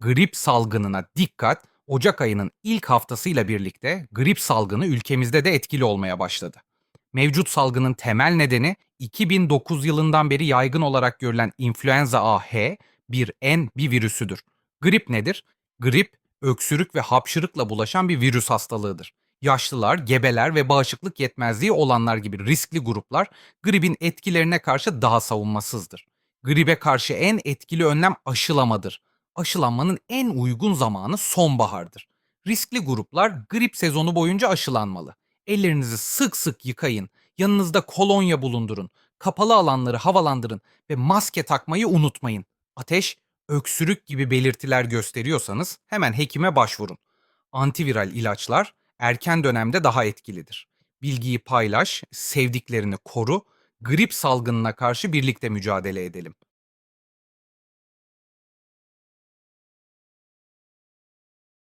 Grip salgınına dikkat, Ocak ayının ilk haftasıyla birlikte grip salgını ülkemizde de etkili olmaya başladı. Mevcut salgının temel nedeni 2009 yılından beri yaygın olarak görülen influenza N bir virüsüdür. Grip nedir? Grip, öksürük ve hapşırıkla bulaşan bir virüs hastalığıdır. Yaşlılar, gebeler ve bağışıklık yetmezliği olanlar gibi riskli gruplar gripin etkilerine karşı daha savunmasızdır. Gribe karşı en etkili önlem aşılamadır. Aşılanmanın en uygun zamanı sonbahardır. Riskli gruplar grip sezonu boyunca aşılanmalı. Ellerinizi sık sık yıkayın, yanınızda kolonya bulundurun, kapalı alanları havalandırın ve maske takmayı unutmayın. Ateş, öksürük gibi belirtiler gösteriyorsanız hemen hekime başvurun. Antiviral ilaçlar erken dönemde daha etkilidir. Bilgiyi paylaş, sevdiklerini koru, grip salgınına karşı birlikte mücadele edelim.